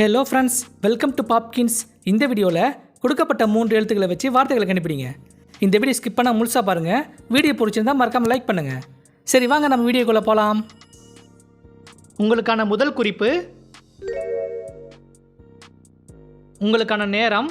Hello friends welcome to Popkins இந்த வீடியோவில் கொடுக்கப்பட்ட மூன்று எழுத்துக்களை வச்சு வார்த்தைகளை கண்டுபிடிங்க. இந்த வீடியோ ஸ்கிப் பண்ணால் முழுசாக பாருங்கள் வீடியோ பிடிச்சிருந்தா மறக்காமல் லைக் பண்ணுங்கள் சரி வாங்க நம்ம வீடியோக்குள்ளே போகலாம் உங்களுக்கான முதல் குறிப்பு உங்களுக்கான நேரம்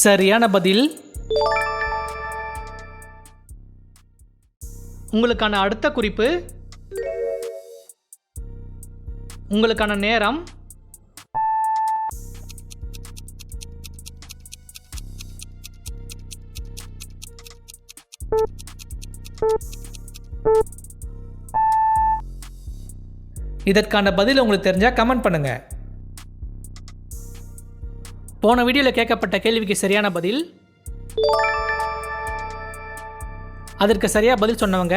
சரியான பதில். உங்களுக்கான அடுத்த குறிப்பு. உங்களுக்கான நேரம். இதற்கான பதில் உங்களுக்கு தெரிஞ்சால் கமெண்ட் பண்ணுங்க. போன வீடியோவில் கேட்கப்பட்ட கேள்விக்கு சரியான பதில்? அதற்கு சரியா பதில் சொன்னவங்க